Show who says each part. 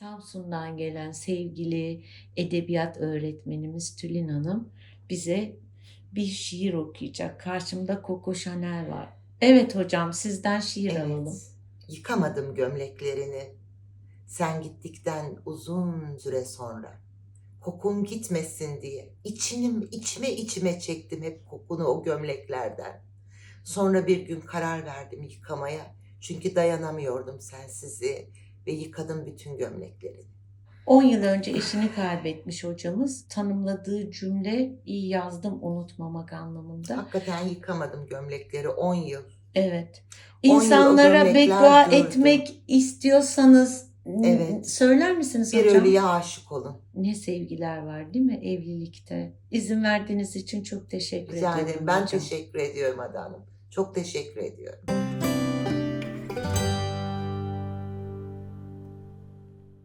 Speaker 1: Samsun'dan gelen sevgili edebiyat öğretmenimiz Tülin Hanım bize bir şiir okuyacak. Karşımda Coco Chanel var. Evet hocam sizden şiir alalım.
Speaker 2: Yıkamadım gömleklerini. Sen gittikten uzun süre sonra. Kokun gitmesin diye içinim içime içime çektim hep kokunu o gömleklerden. Sonra bir gün karar verdim yıkamaya. Çünkü dayanamıyordum sensizi ve yıkadım bütün gömleklerini.
Speaker 1: 10 yıl önce eşini kaybetmiş hocamız tanımladığı cümle iyi yazdım unutmamak anlamında.
Speaker 2: Hakikaten yıkamadım gömlekleri 10 yıl.
Speaker 1: Evet. İnsanlara beddua etmek istiyorsanız
Speaker 2: Evet.
Speaker 1: söyler misiniz
Speaker 2: Bir
Speaker 1: hocam?
Speaker 2: ölüye aşık olun.
Speaker 1: Ne sevgiler var değil mi evlilikte? İzin verdiğiniz için çok teşekkür
Speaker 2: Rica
Speaker 1: ediyorum
Speaker 2: ederim. Ben
Speaker 1: hocam.
Speaker 2: teşekkür ediyorum Ada Hanım. Çok teşekkür ediyorum.